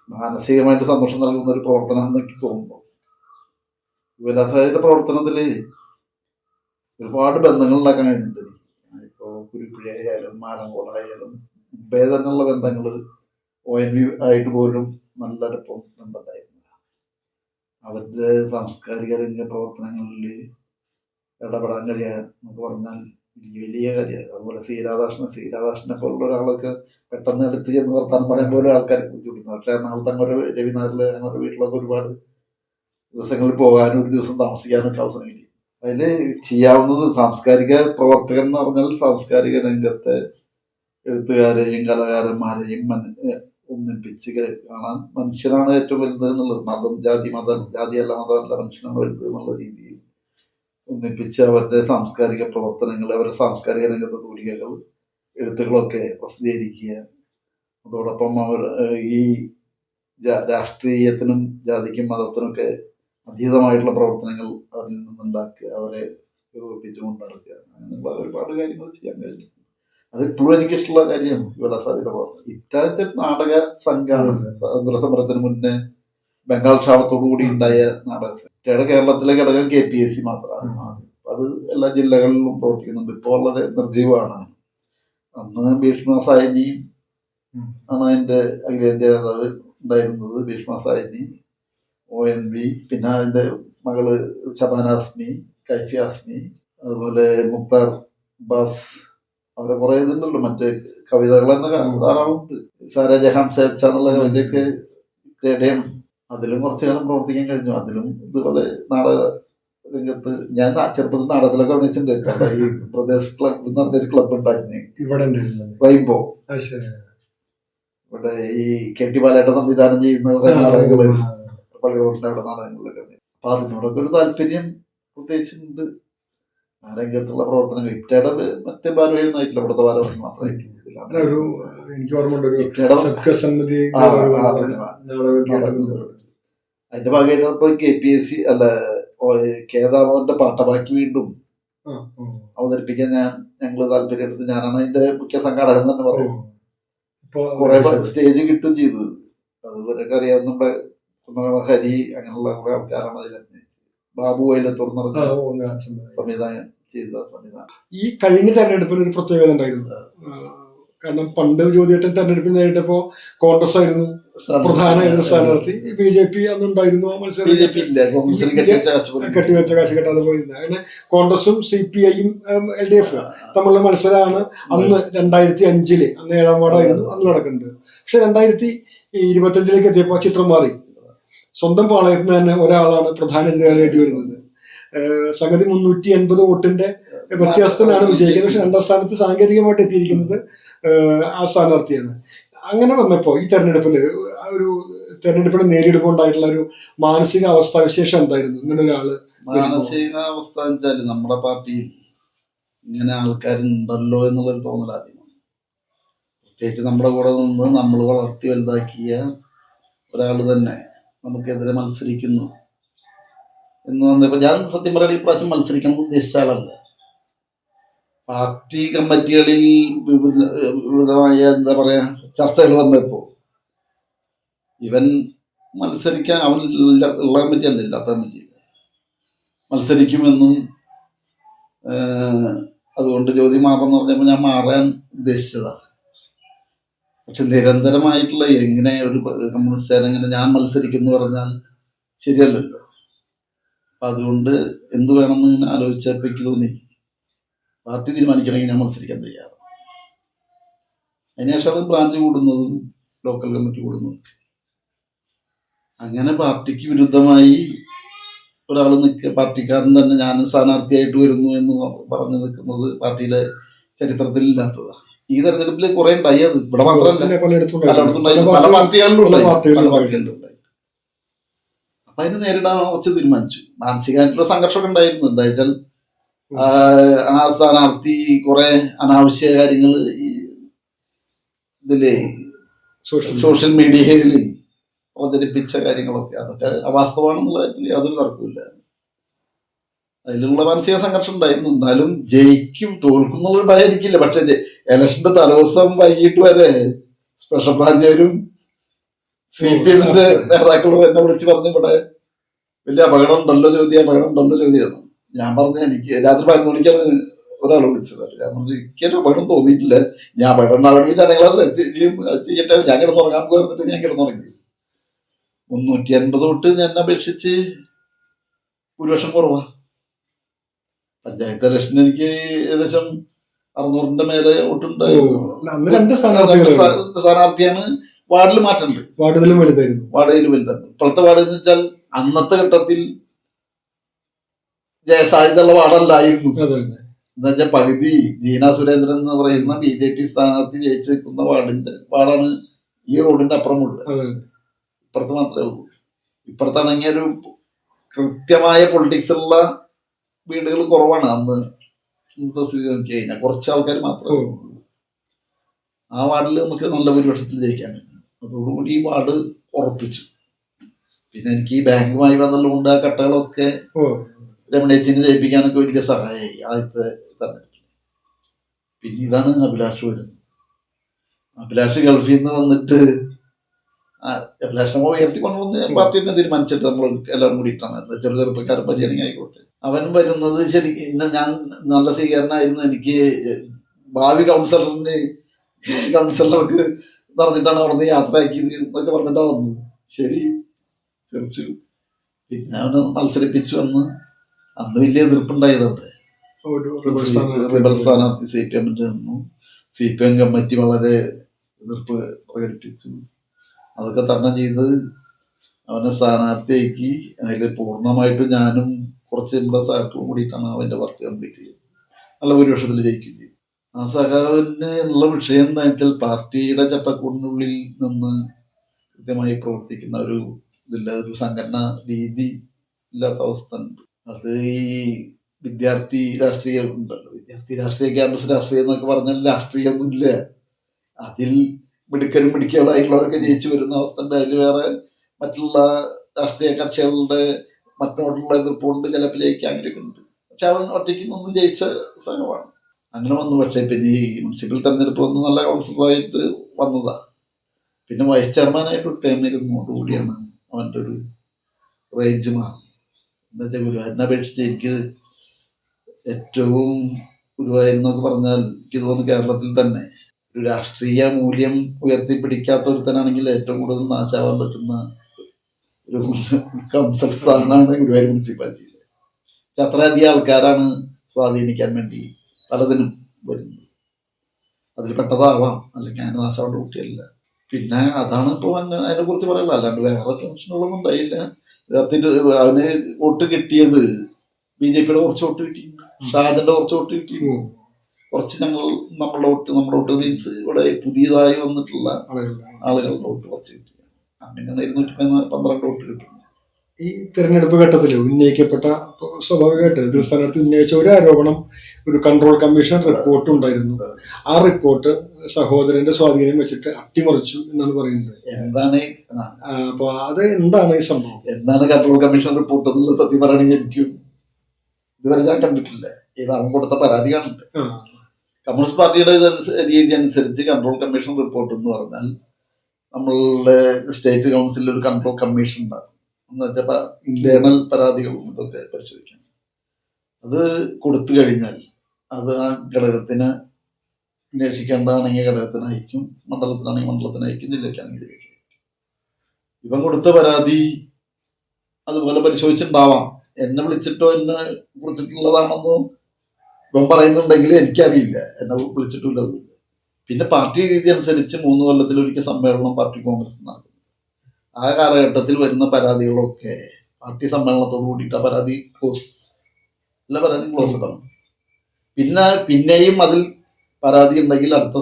മാനസികമായിട്ട് സന്തോഷം നൽകുന്ന ഒരു പ്രവർത്തനം എന്ന് എനിക്ക് തോന്നുന്നു. യുവരാസാദിയുടെ പ്രവർത്തനത്തിൽ ഒരുപാട് ബന്ധങ്ങൾ ഉണ്ടാക്കാൻ കഴിഞ്ഞിട്ടുണ്ട്. ആയാലും മാലങ്കോടായാലും മുമ്പേ തന്നെയുള്ള ബന്ധങ്ങൾ ഒ എൻ വി ആയിട്ട് പോലും നല്ല അടുപ്പം അവരുടെ സാംസ്കാരിക രംഗ പ്രവർത്തനങ്ങളിൽ ഇടപെടാൻ കഴിയുക എന്നൊക്കെ പറഞ്ഞാൽ വലിയ വലിയ കാര്യമാണ്. അതുപോലെ സി രാധാകൃഷ്ണൻ പോലുള്ള ഒരാളൊക്കെ പെട്ടെന്ന് എടുത്ത് ചെന്ന് വർത്താനം പറയാൻ പോലും ആൾക്കാർ ബുദ്ധിമുട്ടുന്നു. പക്ഷേ എറണാകുളത്ത് അങ്ങനെ രവിനാഥിലെ അങ്ങനെ വീട്ടിലൊക്കെ ഒരുപാട് ദിവസങ്ങളിൽ പോകാനും ഒരു ദിവസം താമസിക്കാനൊക്കെ അവസരം അതിൽ ചെയ്യാവുന്നത് സാംസ്കാരിക പ്രവർത്തകൻ എന്ന് പറഞ്ഞാൽ സാംസ്കാരിക രംഗത്തെ എഴുത്തുകാരെയും കലാകാരന്മാരെയും ഒന്നിപ്പിച്ച് കാണാൻ മനുഷ്യനാണ് ഏറ്റവും വലുത് എന്നുള്ളത്. മതം ജാതി മതം ജാതിയല്ല മതമല്ല മനുഷ്യനാണ് വലുത് എന്നുള്ള രീതിയിൽ ഒന്നിപ്പിച്ച് അവരുടെ സാംസ്കാരിക പ്രവർത്തനങ്ങൾ അവരുടെ സാംസ്കാരിക രംഗത്തെ തൂലികകൾ എഴുത്തുകളൊക്കെ പ്രസിദ്ധീകരിക്കുക. അതോടൊപ്പം അവർ ഈ രാഷ്ട്രീയത്തിനും ജാതിക്കും മതത്തിനൊക്കെ അതീതമായിട്ടുള്ള പ്രവർത്തനങ്ങൾ അവരിൽ നിന്നുണ്ടാക്കുക അവരെ ഏകോപിപ്പിച്ച് നടക്കുക അങ്ങനെയുള്ള ഒരുപാട് കാര്യങ്ങൾ ചെയ്യാൻ കഴിഞ്ഞു. അത് ഇപ്പോഴും എനിക്കിഷ്ടമുള്ള കാര്യമാണ്. ഇവിടെ സാധ്യത ഇറ്റാച്ച നാടക സംഘമാണ് സ്വാതന്ത്ര്യ സമരത്തിന് മുന്നേ ബംഗാൾ ക്ഷാമത്തോടു കൂടി ഉണ്ടായ നാടക ഇറ്റയുടെ കേരളത്തിലെ ഘടകം കെ പി എസ് സി മാത്രമാണ്. അത് എല്ലാ ജില്ലകളിലും പ്രവർത്തിക്കുന്നുണ്ട്. ഇപ്പോൾ വളരെ നിർജീവമാണ് അന്ന് ഭീഷ്മ സായനിയും. ആണ് അതിന്റെ അഖിലേന്ത്യാ നേതാവ് ഉണ്ടായിരുന്നത് Bhishma Sayani O N V പിന്നെ അതിന്റെ മകൾ ശബാന ആസ്മി കൈഫി ആസ്മി അതുപോലെ മുക്താർ ബാസ് അവരെ കുറെ ഇതുണ്ടല്ലോ മറ്റേ കവിതകൾ തന്നെ ധാരാളമുണ്ട്. സാര ജഹാം സേച്ച എന്നുള്ള കവിതയൊക്കെ അതിലും കുറച്ചു കാലം പ്രവർത്തിക്കാൻ കഴിഞ്ഞു. അതിലും ഇതുപോലെ നാടക രംഗത്ത് ഞാൻ ചെറുപ്പത്തിൽ നാടകത്തിലൊക്കെ അഭിനയിച്ചിട്ടുണ്ട് കേട്ടോ. ഈ പ്രദേശ് ക്ലബ് എന്ന് പറഞ്ഞൊരു ക്ലബ് ഉണ്ടായിരുന്നു. ഇവിടെ റെയിൻബോ. ഇവിടെ ഈ കെ ടി ബാലേട്ട സംവിധാനം ചെയ്യുന്ന കുറെ നാടകങ്ങൾ. പള്ളികളുണ്ട് അവിടെ നാടകങ്ങളിലൊക്കെ ഉണ്ട്. അപ്പൊ അതിനോടൊക്കെ ഒരു താല്പര്യം പ്രത്യേകിച്ചുണ്ട് ആ രംഗത്തുള്ള പ്രവർത്തനങ്ങൾ ഇറ്റയുടെ മറ്റേ ബാലവീഴ് നയിക്കില്ല ഇവിടുത്തെ ബാലവീഴ് മാത്രമേ ഒരു എനിക്ക് ഓർമ്മയുണ്ട് ഒരു. അതിന്റെ ഭാഗമായിട്ടാണ് ഇപ്പൊ കെ പി എസ് സി അല്ല കേദാമോന്റെ പാട്ടബാക്കി വീണ്ടും. അവതരിപ്പിക്കാൻ ഞാൻ ഞങ്ങൾ താല്പര്യം എടുത്ത് ഞാനാണ് അതിന്റെ മുഖ്യ സംഘാടകൻ തന്നെ പറയും കുറെ സ്റ്റേജ് കിട്ടും ചെയ്തത് അത് ഇവരൊക്കെ അറിയാവുന്ന നമ്മുടെ കുന്നംകുളം ഹരി അങ്ങനെയുള്ള കുറെ ആൾക്കാരാണ് അതിൽ അഭിനയിച്ചത് ബാബു വൈലത്തൂർ സമ്മതിച്ചു. സംവിധാനം ചെയ്ത സംവിധാനം ഈ കഴിഞ്ഞ തെരഞ്ഞെടുപ്പിന് ഒരു പ്രത്യേകത ഉണ്ടായിരുന്നു. കാരണം പണ്ട് ജ്യോതിയേട്ടൻ തെരഞ്ഞെടുപ്പിൽ നേരിട്ടപ്പോ കോൺഗ്രസ് ആയിരുന്നു. പ്രധാന എതിർ സ്ഥാനാർത്ഥി? ബി ജെ പി അന്നുണ്ടായിരുന്നു ആ മത്സരം. കെട്ടിവെച്ച കാശ് പോലും കെട്ടിവെച്ച കാശ് കെട്ടാതെ പോയിരുന്നത് അങ്ങനെ കോൺഗ്രസും സി പി ഐയും എൽ ഡി എഫ് തമ്മിലുള്ള മത്സരമാണ് അന്ന് രണ്ടായിരത്തി അഞ്ചിൽ അന്ന് ഏഴാം വാർഡായിരുന്നു അന്ന് നടക്കുന്നത്. പക്ഷെ രണ്ടായിരത്തി ഇരുപത്തഞ്ചിലേക്ക് എത്തിയപ്പോൾ ചിത്രം മാറി. സ്വന്തം പാളയത്തിൽ നിന്ന് തന്നെ ഒരാളാണ് പ്രധാന എതിരാളിയായിട്ട് വരുന്നത്. സംഗതി മുന്നൂറ്റി എൺപത് വോട്ടിന്റെ വ്യത്യാസത്തിലാണ് വിജയിക്കുന്നത്. പക്ഷെ രണ്ടാം സ്ഥാനത്ത് സാങ്കേതികമായിട്ട് എത്തിയിരിക്കുന്നത് ആ സ്ഥാനാർത്ഥിയാണ്. അങ്ങനെ വന്നപ്പോൾ ഈ തെരഞ്ഞെടുപ്പിൽ ഒരു തെരഞ്ഞെടുപ്പിനെ നേരിടുമ്പോണ്ടായിട്ടുള്ള ഒരു മാനസിക അവസ്ഥ വിശേഷം എന്തായിരുന്നു? ഇങ്ങനെ ഒരാൾ മാനസിക അവസ്ഥ വെച്ചാൽ നമ്മുടെ പാർട്ടിയിൽ ഇങ്ങനെ ആൾക്കാരുണ്ടല്ലോ എന്നുള്ളൊരു തോന്നൽ ആദ്യമാണ്. പ്രത്യേകിച്ച് നമ്മുടെ കൂടെ നിന്ന് നമ്മൾ വളർത്തി വലുതാക്കിയ ഒരാൾ തന്നെ നമുക്കെതിരെ മത്സരിക്കുന്നു. എന്ന് വന്നപ്പോൾ ഞാൻ സത്യം പറയുന്നത് ഈ പ്രാവശ്യം മത്സരിക്കാൻ ഉദ്ദേശിച്ച ആളല്ല. പാർട്ടി കമ്മിറ്റികളിൽ വിവിധ വിവിധമായ എന്താ പറയാ ചർച്ചകൾ വന്നപ്പോൾ ഇവൻ മത്സരിക്കാൻ അവൻ ഉള്ള കമ്മിറ്റി അല്ല ഇല്ലാത്ത കമ്മിറ്റി. മത്സരിക്കുമെന്നും അതുകൊണ്ട് ജ്യോതി മാറാന്ന് പറഞ്ഞപ്പോൾ ഞാൻ മാറാൻ ഉദ്ദേശിച്ചതാണ് പക്ഷെ നിരന്തരമായിട്ടുള്ള എങ്ങനെ ഒരു കമ്മ്യൂണിസ്റ്റുകാരൻ എങ്ങനെ ഞാൻ മത്സരിക്കുന്നു പറഞ്ഞാൽ ശരിയല്ലല്ലോ. അപ്പൊ അതുകൊണ്ട് എന്ത് വേണമെന്ന് ഇങ്ങനെ ആലോചിച്ചപ്പോൾ എനിക്ക് തോന്നി. പാർട്ടി തീരുമാനിക്കണമെങ്കിൽ ഞാൻ മത്സരിക്കാൻ തയ്യാറാണ്. അതിനുശേഷമാണ് ബ്രാഞ്ച് കൂടുന്നതും ലോക്കൽ കമ്മിറ്റി കൂടുന്നതും അങ്ങനെ പാർട്ടിക്ക് വിരുദ്ധമായി ഒരാൾ നിൽക്കുക പാർട്ടിക്കാരൻ തന്നെ ഞാൻ സ്ഥാനാർത്ഥിയായിട്ട് വരുന്നു എന്ന് പറഞ്ഞു നിൽക്കുന്നത് പാർട്ടിയിലെ ചരിത്രത്തിൽ ഇല്ലാത്തതാണ് ഈ തെരഞ്ഞെടുപ്പിൽ കുറെ ഉണ്ടായി. അത് ഇവിടെ മാത്രമല്ല. പല പല പാർട്ടികളും- പാർട്ടികളിലും ഉണ്ടായി. പല പാർട്ടികളിലും പല പാർട്ടികളിലും ഉണ്ടായി. അപ്പൊ അതിന് നേരിടാൻ കുറച്ച് തീരുമാനിച്ചു. മാനസികമായിട്ടുള്ള സംഘർഷമൊക്കെ ഉണ്ടായിരുന്നു. എന്താ വെച്ചാൽ ആ, സ്ഥാനാർത്ഥി കുറെ അനാവശ്യ കാര്യങ്ങൾ ഇതിലെ സോഷ്യൽ സോഷ്യൽ മീഡിയയിൽ പ്രചരിപ്പിച്ച കാര്യങ്ങളൊക്കെ. അതൊക്കെ അവാസ്തവാണെന്നുള്ള കാര്യത്തിൽ യാതൊരു തർക്കമില്ല അതിലുള്ള മാനസിക സംഘർഷം ഉണ്ടായിരുന്നു. എന്നാലും ജയിക്കും തോൽക്കും എന്നുള്ള ഭയം എനിക്കില്ല. പക്ഷെ ഇലക്ഷന്റെ തലേദിവസം വൈകിട്ട് വരെ സ്പെഷ്യൽ ബ്രാഞ്ചുകാരും സി പി എമ്മിന്റെ നേതാക്കളും എന്നെ വിളിച്ച് പറഞ്ഞു ഇവിടെ വലിയ അപകടം ഉണ്ടല്ലോ ചോദ്യം. അപകടം ഉണ്ടല്ലോ ചോദ്യം. ഞാൻ പറഞ്ഞു എനിക്ക് രാത്രി പതിനൊന്ന് മണിക്കാണ് ഒരാൾ വിളിച്ചത്. ഞാൻ പറഞ്ഞു എനിക്കൊരു അപകടം തോന്നിയിട്ടില്ല. ഞാൻ അപകടം ഉണ്ടാവണമെങ്കിൽ ജനങ്ങളല്ലേ ചെയ്യട്ടെ. ഞാൻ കിടന്നുറങ്ങാൻ പോയിട്ട് ഞാൻ കിടന്നുറങ്ങി. മുന്നൂറ്റി അൻപത് തൊട്ട് ഞാൻ അപേക്ഷിച്ച് ഭൂരിപക്ഷം കുറവാ. പഞ്ചായത്ത് ഇലക്ഷൻ എനിക്ക് ഏകദേശം അറുന്നൂറിന്റെ മേലെ വോട്ടുണ്ടായിരുന്നു. രണ്ട് സ്ഥാനാർത്ഥിയാണ് വാർഡിൽ മാറ്റമുണ്ട് വാർഡിലും വലുതായിരുന്നു. വാർഡിലും വലുതായിരുന്നു. ഇപ്പോഴത്തെ വാർഡ് എന്ന് വെച്ചാൽ അന്നത്തെ ഘട്ടത്തിൽ ജയസാധ്യതയുള്ള വാർഡല്ലായിരുന്നു. എന്നുവെച്ചാൽ പകുതി ജീന സുരേന്ദ്രൻ എന്ന് പറയുന്ന ബി ജെ പി സ്ഥാനാർത്ഥി ജയിച്ചു നിൽക്കുന്ന വാർഡിന്റെ വാർഡാണ് ഈ റോഡിന്റെ അപ്പുറമുള്ളത് അതെ. ഇപ്പുറത്ത് മാത്രമേ ഉള്ളൂ. ഇപ്പുറത്താണെങ്കിൽ ഒരു കൃത്യമായ പൊളിറ്റിക്സ് ഉള്ള വീടുകൾ കുറവാണ്. അന്ന് ഇന്നത്തെ സ്ഥിതി നോക്കി കഴിഞ്ഞാൽ കുറച്ച് ആൾക്കാർ മാത്രമേ ആ വാർഡിൽ നമുക്ക് നല്ല ഭൂരിപക്ഷത്തിൽ ജയിക്കാൻ അതോടുകൂടി ഈ വാർഡ് ഉറപ്പിച്ചു. പിന്നെ എനിക്ക് ഈ ബാങ്കുമായി ബന്ധമുണ്ട്. ആ കട്ടകളൊക്കെ രമണേച്ചിന് ജയിപ്പിക്കാനൊക്കെ വലിയ സഹായമായി ആദ്യത്തെ തെരഞ്ഞെടുപ്പിൽ ഇതാണ് അഭിലാഷ് വരുന്നത്. അഭിലാഷ് ഗൾഫിൽ നിന്ന് വന്നിട്ട് ആ, അഭിലാഷ് നമ്മൾ ഉയർത്തിക്കൊണ്ടുവന്ന് പാർട്ടിനെ തീരുമാനിച്ചിട്ട് നമ്മൾ എല്ലാവരും കൂടിയിട്ടാണ് എന്താ ചെറു ചെറുപ്പക്കാരൻ പരിഗണന ആയിക്കോട്ടെ അവൻ വരുന്നത് ശരി ഇന്ന ഞാൻ നല്ല സ്വീകരണമായിരുന്നു. എനിക്ക് ഭാവി കൗൺസിലറിന് കൗൺസിലർക്ക് പറഞ്ഞിട്ടാണ് അവിടെ നിന്ന് യാത്രയാക്കിയത് എന്നൊക്കെ പറഞ്ഞിട്ടാണ് വന്നത്. ശരി ചെറിച്ചു. പിന്നെ അവനെ മത്സരിപ്പിച്ചു വന്ന് അന്ന് വലിയ സ്ഥാനാർത്ഥി. റിബൽ സ്ഥാനാർത്ഥി സി പി എമ്മിന്റെ നിന്നു സി പി എം കമ്മിറ്റി വളരെ എതിർപ്പ് പ്രകടിപ്പിച്ചു. അതൊക്കെ തരണം ചെയ്ത് അവനെ സ്ഥാനാർത്ഥിയാക്കി. അതിൽ പൂർണമായിട്ടും ഞാനും കുറച്ച് നമ്മുടെ സഹാക്കളും കൂടിയിട്ടാണ് അവന്റെ വർക്ക് കംപ്ലീറ്റ് ചെയ്തത്. നല്ല ഭൂരിപക്ഷത്തിൽ ജയിക്കുകയും ചെയ്തു. ആ സഹാവിന്റെ ഉള്ള വിഷയം എന്താ വെച്ചാൽ പാർട്ടിയുടെ ചട്ടക്കൂടിനുള്ളിൽ നിന്ന് കൃത്യമായി പ്രവർത്തിക്കുന്ന ഒരു ഇതില്ല ഒരു സംഘടന രീതി ഇല്ലാത്ത അവസ്ഥ ഉണ്ട്. അത് ഈ വിദ്യാർത്ഥി രാഷ്ട്രീയം ഉണ്ടല്ലോ. വിദ്യാർത്ഥി രാഷ്ട്രീയ ക്യാമ്പസ് രാഷ്ട്രീയം എന്നൊക്കെ പറഞ്ഞാൽ രാഷ്ട്രീയമൊന്നുമില്ല. അതിൽ മിടുക്കരും മിടുക്കികളായിട്ടുള്ളവരൊക്കെ ജയിച്ചു വരുന്ന അവസ്ഥ ഉണ്ട്. അതിൽ വേറെ മറ്റുള്ള രാഷ്ട്രീയ കക്ഷികളുടെ മറ്റോട്ടുള്ള എതിർപ്പുകൊണ്ട് ചിലപ്പോൾ ജയിക്കാൻ അങ്ങനെയൊക്കെ ഉണ്ട് പക്ഷെ അവൻ ഒറ്റയ്ക്ക് നിന്ന് ജയിച്ച സംഘമാണ് അങ്ങനെ വന്നു. പക്ഷേ പിന്നെ ഈ മുനിസിപ്പൽ തെരഞ്ഞെടുപ്പ് വന്ന് നല്ല കൗൺസിലറായിട്ട് വന്നതാണ് പിന്നെ വൈസ് ചെയർമാനായിട്ട് ടേം ഇരുന്നതോടുകൂടിയാണ് അവന്റെ ഒരു റേഞ്ച് മാറുന്നത് എന്താ വെച്ചാൽ ഗുരുവായൂരിനെ അപേക്ഷിച്ച് എനിക്ക് ഏറ്റവും ഗുരുവായൂരെന്നൊക്കെ പറഞ്ഞാൽ എനിക്ക് തോന്നുന്നു കേരളത്തിൽ തന്നെ ഒരു രാഷ്ട്രീയ മൂല്യം ഉയർത്തിപ്പിടിക്കാത്ത ഒരുത്തനാണെങ്കിൽ ഏറ്റവും കൂടുതൽ നാശാവാൻ പറ്റുന്ന ഒരു കൗൺസിൽ സ്ഥാനമാണ് ഗുരുവായൂർ മുനിസിപ്പാലിറ്റിയിൽ അത്രയധികം ആൾക്കാരാണ് സ്വാധീനിക്കാൻ വേണ്ടി പലതിനും വരുന്നത്. അതിൽ പെട്ടതാവാം അല്ലെങ്കിൽ അതിന് നാശമുള്ള കുട്ടിയല്ല. പിന്നെ അതാണ് ഇപ്പോൾ അങ്ങനെ അതിനെ കുറിച്ച് പറയുള്ളത് അല്ലാണ്ട് വേറെ ടെൻഷനുകളൊന്നും ഉണ്ടായില്ല. അതിന് അവന് വോട്ട് കിട്ടിയത് ബി ജെ പിയുടെ കുറച്ച് വോട്ട് കിട്ടി. ഷാജന്റെ കുറച്ച് വോട്ട് കിട്ടി. കുറച്ച് ഞങ്ങൾ നമ്മുടെ വോട്ട് നമ്മുടെ വോട്ട് മീൻസ് ഇവിടെ പുതിയതായി വന്നിട്ടുള്ള ആളുകളുടെ വോട്ട് കുറച്ച് കിട്ടി. അങ്ങനെയാണ് ഇരുന്നൂറ്റി പന്ത്രണ്ട് വോട്ട് കിട്ടുന്നത് ഈ തിരഞ്ഞെടുപ്പ് ഘട്ടത്തിൽ ഉന്നയിക്കപ്പെട്ട സ്വാഭാവികമായിട്ട് എതിർ സ്ഥാനാർത്ഥി ഉന്നയിച്ച ഒരു ആരോപണം ഒരു കൺട്രോൾ കമ്മീഷൻ റിപ്പോർട്ട് ഉണ്ടായിരുന്നു. ആ റിപ്പോർട്ട് സഹോദരന്റെ സ്വാധീനം വെച്ചിട്ട് അട്ടിമറിച്ചു എന്നാണ് പറയുന്നത്. എന്താണ് അപ്പൊ അത് എന്താണ് ഈ സംഭവം? എന്താണ് കൺട്രോൾ കമ്മീഷൻ റിപ്പോർട്ട് എന്നുള്ള സത്യം പറയുകയാണെങ്കിൽ എനിക്കും ഇതുവരെ ഞാൻ കണ്ടിട്ടില്ല. ഇത് അവൻ കൊടുത്ത പരാതി കണ്ടിട്ട് കമ്മ്യൂണിസ്റ്റ് പാർട്ടിയുടെ രീതി അനുസരിച്ച് കൺട്രോൾ കമ്മീഷൻ റിപ്പോർട്ട് എന്ന് പറഞ്ഞാൽ നമ്മളുടെ സ്റ്റേറ്റ് കൗൺസിലിൽ ഒരു കൺട്രോൾ കമ്മീഷൻ ഉണ്ടാകും. എന്ന് വെച്ചാൽ ഇന്റേണൽ പരാതികളും ഇതൊക്കെ പരിശോധിക്കാം അത് കൊടുത്തു കഴിഞ്ഞാൽ അത് ആ ഘടകത്തിന് അന്വേഷിക്കേണ്ടതാണെങ്കിൽ ഘടകത്തിന് അയക്കും മണ്ഡലത്തിനാണെങ്കിൽ മണ്ഡലത്തിന് അയക്കും ജില്ലയ്ക്കാണെങ്കിൽ ജില്ലയ്ക്ക്. ഇവൻ കൊടുത്ത പരാതി അതുപോലെ പരിശോധിച്ചിട്ടുണ്ടാവാം. എന്നെ വിളിച്ചിട്ടോ എന്നെ കുറിച്ചിട്ടുള്ളതാണെന്നോ ഇവൻ പറയുന്നുണ്ടെങ്കിൽ എനിക്കറിയില്ല. എന്നെ വിളിച്ചിട്ടില്ല അതുമില്ല പിന്നെ പാർട്ടി രീതി അനുസരിച്ച് മൂന്ന് കൊല്ലത്തിൽ ഒരിക്കൽ സമ്മേളനം പാർട്ടി കോൺഗ്രസ് നടത്തും. ആ കാലഘട്ടത്തിൽ വരുന്ന പരാതികളൊക്കെ പാർട്ടി സമ്മേളനത്തോട് കൂടിയിട്ട് ആ പരാതി ക്ലോസ് എല്ലാ പരാതിയും ക്ലോസ് ഇടണം പിന്നെ പിന്നെയും അതിൽ പരാതി ഉണ്ടെങ്കിൽ അടുത്ത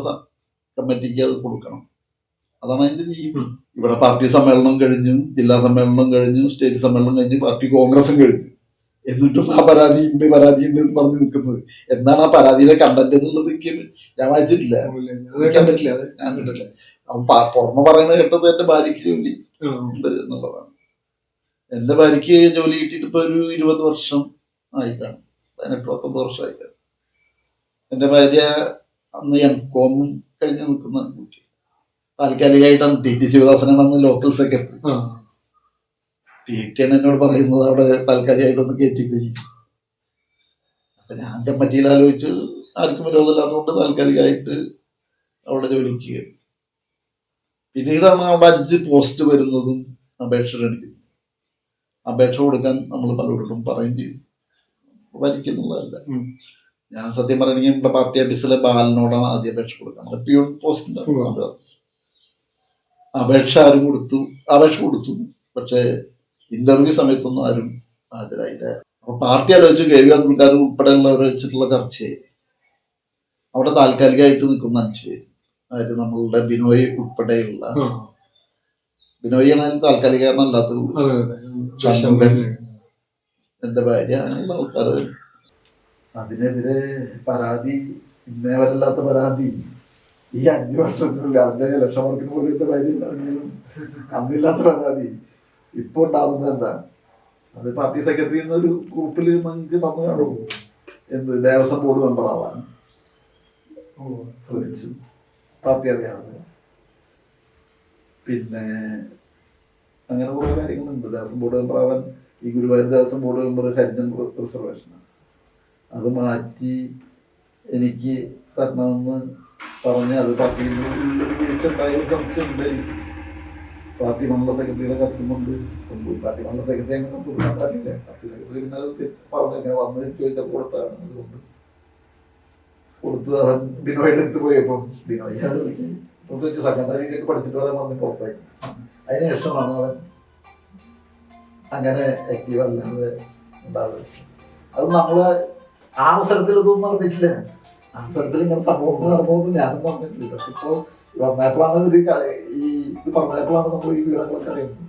കമ്മിറ്റിക്ക് അത് കൊടുക്കണം. അതാണ് അതിന്റെ രീതി. ഇവിടെ പാർട്ടി സമ്മേളനം കഴിഞ്ഞു ജില്ലാ സമ്മേളനം കഴിഞ്ഞു സ്റ്റേറ്റ് സമ്മേളനം കഴിഞ്ഞു പാർട്ടി കോൺഗ്രസും കഴിഞ്ഞു. എന്നിട്ടും ആ പരാതി ഉണ്ട് പരാതി ഉണ്ട് എന്ന് പറഞ്ഞു നിൽക്കുന്നത്. എന്താണ് ആ പരാതിയിലെ കണ്ടന്റ് എന്നുള്ളത് ഞാൻ വായിച്ചിട്ടില്ല. കണ്ടിട്ടില്ല. ഞാൻ കണ്ടിട്ടില്ല. പുറമെ പറയുന്നത് കേട്ടത് എന്റെ ഭാര്യയ്ക്ക് ജോലി ഉണ്ട് എന്നുള്ളതാണ്. എന്റെ ഭാര്യയ്ക്ക് ജോലി കിട്ടിയിട്ട് ഇപ്പൊ ഒരു ഇരുപത് വർഷം ആയി കാണും പതിനെട്ട് പത്തൊമ്പത് വർഷം ആയി കാണും എന്റെ ഭാര്യ അന്ന് എം കോം കഴിഞ്ഞ് നിൽക്കുന്ന കുട്ടി. താൽക്കാലികമായിട്ടാണ് ടി ടി ശിവദാസനാണ് അന്ന് ലോക്കൽ സെക്രട്ടറി. ടി ടി ആണ് എന്നോട് പറയുന്നത് അവിടെ താൽക്കാലികമായിട്ടൊന്ന് കയറ്റിപ്പോയി അപ്പൊ ഞാൻ കമ്മിറ്റിയിൽ ആലോചിച്ച് ആർക്കും വിരോധമില്ലാത്തതുകൊണ്ട് താൽക്കാലികമായിട്ട് അവിടെ ജോലിക്ക് കയറി. പിന്നീടാണ് അവിടെ അഞ്ച് പോസ്റ്റ് വരുന്നതും അപേക്ഷ ക്ഷണിക്കുന്നത് അപേക്ഷ കൊടുക്കാൻ നമ്മൾ പലരോടും പറയും ചെയ്യും വരയ്ക്കുന്നതല്ല ഞാൻ സത്യം പറയണെങ്കിൽ നമ്മുടെ പാർട്ടി ഓഫീസിലെ ബാലനോടാണ് ആദ്യം അപേക്ഷ കൊടുക്കുക. നമ്മുടെ പിയൂൺ പോസ്റ്റിന്റെ അപേക്ഷ ആരും കൊടുത്തു. അപേക്ഷ കൊടുത്തു. പക്ഷേ ഇന്റർവ്യൂ സമയത്തൊന്നും ആരും ഹാജരായില്ല. അപ്പൊ പാർട്ടി ആലോചിച്ച് കെ വി അബ്ദുൽക്കാർ ഉൾപ്പെടെയുള്ളവർ വെച്ചിട്ടുള്ള ചർച്ചയായി. അവിടെ താൽക്കാലികമായിട്ട് നിൽക്കുന്ന അഞ്ചു പേര്. അതായത് നമ്മളുടെ ബിനോയ് ഉൾപ്പെടെയുള്ള. ബിനോയ് ആണെങ്കിലും ഷൺമുഖൻ. എന്റെ ഭാര്യ അങ്ങനെയുള്ള ആൾക്കാർ അതിനെതിരെ പരാതി ഇന്നേ വരല്ലാത്ത പരാതി. ഈ അഞ്ചു വർഷത്തിനുള്ളിൽ അവന്റെ ലക്ഷം വർക്കിന് പോലും എന്റെ ഭാര്യ അന്നില്ലാത്ത പരാതി. ഇപ്പൊ ഉണ്ടാവുന്നത് എന്താ അത് പാർട്ടി സെക്രട്ടറി എന്നൊരു ഗ്രൂപ്പിൽ നിങ്ങൾക്ക് തന്നു കാണും എന്ത് ദേവസ്വം ബോർഡ് മെമ്പർ ആവാൻ. ശ്രമിച്ചു. പാർട്ടി അറിയാതെ. പിന്നെ അങ്ങനെ കുറെ കാര്യങ്ങളുണ്ട്. ദേവസ്വം ബോർഡ് മെമ്പർ ആവാൻ ഈ Guruvayur Devaswom board member Harijan reservation അത് മാറ്റി എനിക്ക് തരണമെന്ന് പറഞ്ഞ് അത് പാർട്ടിയിൽ വീഴ്ച ഉണ്ടായ എനിക്ക്. പാർട്ടി മണ്ഡല സെക്രട്ടറിയുടെ കൊണ്ടുപോയി പാർട്ടി മണ്ഡല സെക്രട്ടറി അങ്ങനെ കത്ത് കൊടുക്കാൻ പാടില്ല പാർട്ടി സെക്രട്ടറി പിന്നെ അത് തി- പറഞ്ഞു ഇങ്ങനെ വന്ന് ചോദിച്ചപ്പോൾ കൊടുത്താണ് അതുകൊണ്ട്. കൊടുത്തു ബിനോയുടെ അടുത്ത് പോയപ്പോൾ ബിനോയ് അത് വിളിച്ച് പ്രത്യേകിച്ച് സെക്കൻഡറിയിലേക്ക് പഠിച്ചിട്ട് വരാൻ വന്ന് പുറത്തായി അതിനുശേഷമാണ് അവൻ അങ്ങനെ ആക്റ്റീവ് അല്ലാതെ ഉണ്ടാകുന്നത് അത് നമ്മൾ ആ അവസരത്തിൽ ഇതൊന്നും അറിഞ്ഞിട്ടില്ല അവസരത്തിൽ ഇങ്ങനെ സംഭവങ്ങൾ നടന്നതൊന്നും ഞാനും പറഞ്ഞിട്ടില്ല. ഇതൊക്കെ ഇപ്പോ വന്നപ്പോഴാണ് ഒരു ഈ ഇത് പറഞ്ഞപ്പോഴാണ് നമ്മൾ ഈ വിവരങ്ങളൊക്കെ അറിയുന്നത്